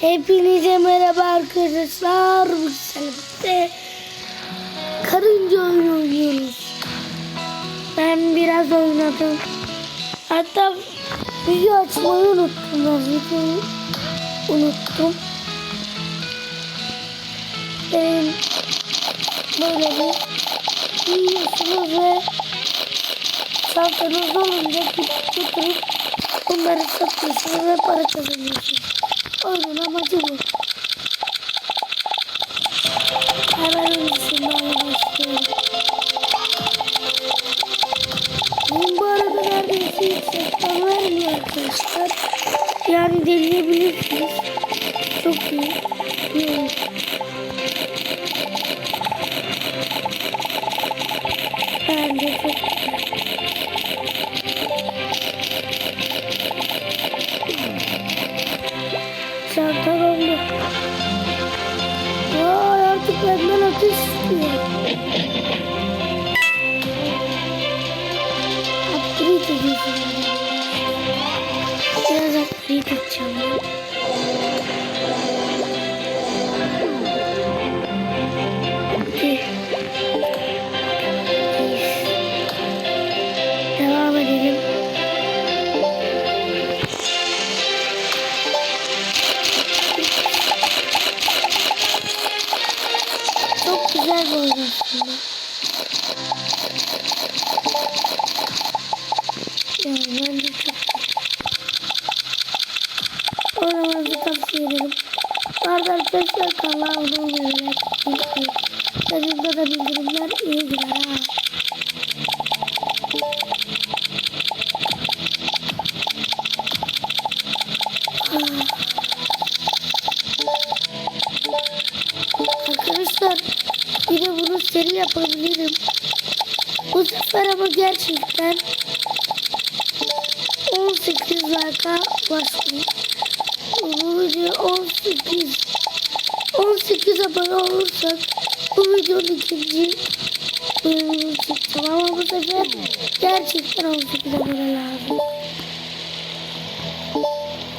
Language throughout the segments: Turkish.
Hepinize merhaba arkadaşlar. Bu sefer karınca oyunu oynuyoruz. Ben biraz oynadım. Hatta video açmayı unuttum. Ben videoyu unuttum. Benim böyle bir yiyorsunuz ve çantanız olunca götürüp bunları satıyorsunuz ve para kazanıyorsunuz. Oyunun amacı bu. Hemen öncesinden başlıyorum. Benim bu arada neredeyse yüksekten vermiyor arkadaşlar. Yani deneyebilirsiniz. Çok iyi. İyi Çanta doldu. Vay artık benden ateş çıkıyor. Upgrade ediyorsun. Biraz upgrade edeceğim aslında. Yani bence çok Oynamanızı tavsiye ederim. Arada arkadaşlar kanala abone olmayı like etmeyi Yanında da bildirimler iyi gider. Seri yapabilirim. Bu sefer ama gerçekten 18 like'a başlıyor. Bu video 18 18 abone olursak bu videonun ikinci bölümünü çekeceğim ama bu sefer gerçekten 18 abone lazım.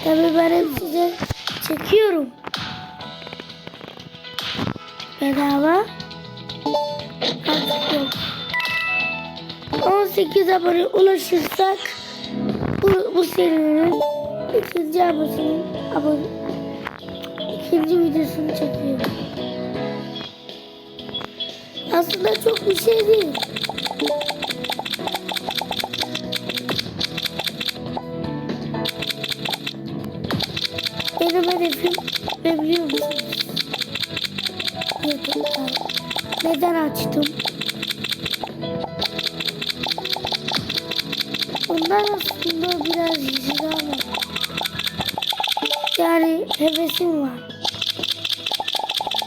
Tabii ben hep size çekiyorum. Bedava. Artık yok. 18 abone ulaşırsak bu, bu serinin ikinci abone, abone ikinci videosunu çekiyorum. Aslında çok bir şey değil. Benim hedefim ne biliyor musunuz? YouTube'da. Neden açtım? Ondan aslında biraz var. Yani hevesim var.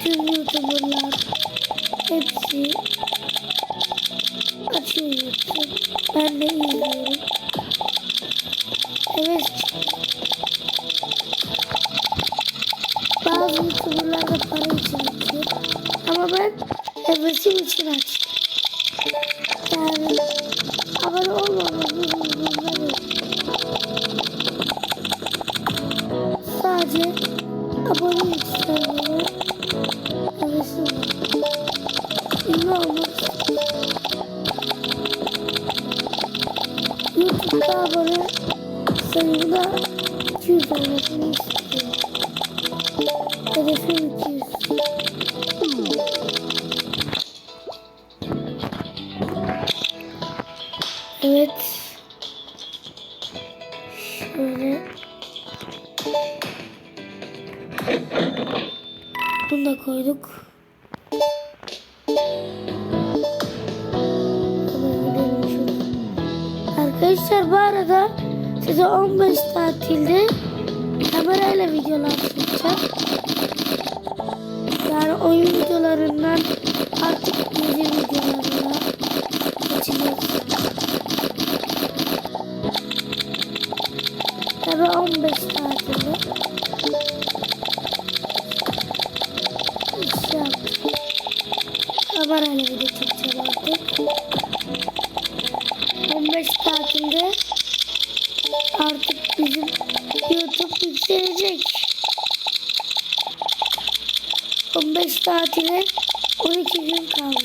Tüm YouTuber'lar hepsi açıyor YouTube. Ben de izliyorum. Heves. Bazı YouTuber'lar da para için açıyor. Ama ben hevesim için açtım. Yani Evet. Şöyle. Bunu da koyduk. Arkadaşlar bu arada size 15 tatilde kamerayla videolar çekeceğim. Yani oyun videolarından var hani video çekeceğim artık. 15 saatinde artık bizim YouTube yükselecek. 15 saatine 12 gün kaldı.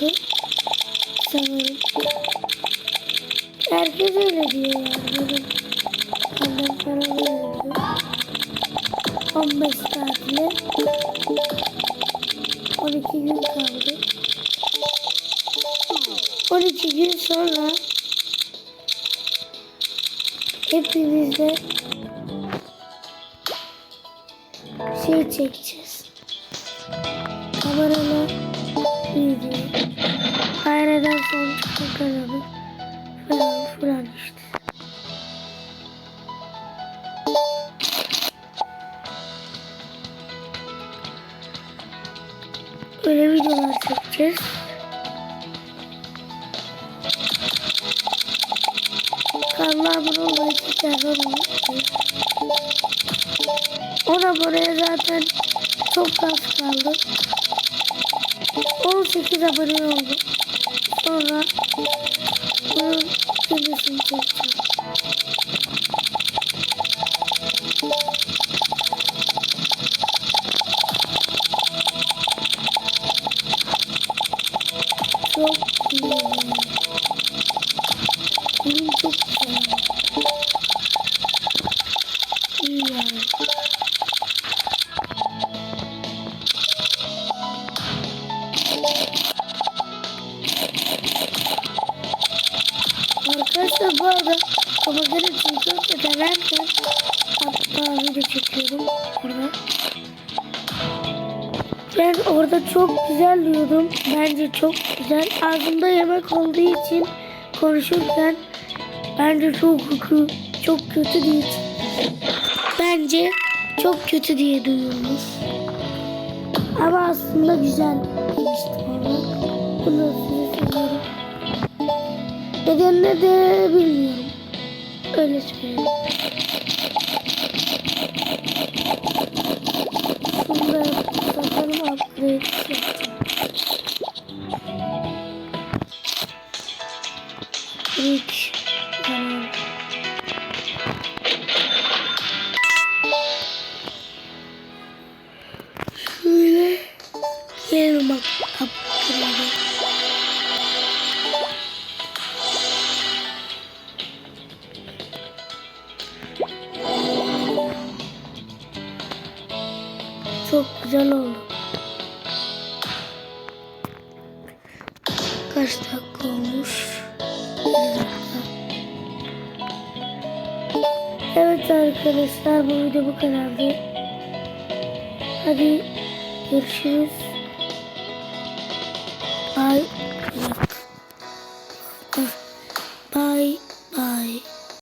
12 gün sonra hepimizle şey çekeceğiz. Kameralı video. Daireden son çıkan kanalı falan filan işte. Öyle videolar çekeceğiz. Olmayı tekrardan unutmayın. 10 aboneye zaten çok az kaldı. 18 abone oldu. Sonra bunun ikincisini çekeceğim. Arkadaşlar bu arada için çok ödenerken hatta video çekiyorum orada. Ben orada çok güzel diyordum. Bence çok güzel. Ağzımda yemek olduğu için konuşurken bence çok kötü, çok kötü değil. Bence çok kötü diye duyulmuş. Ama aslında güzel. Bunu. Nedenini de bilmiyorum. Öyle söyleyeyim. Çok güzel oldu. Kaç dakika olmuş? Evet arkadaşlar bu video bu kadardı. Hadi görüşürüz.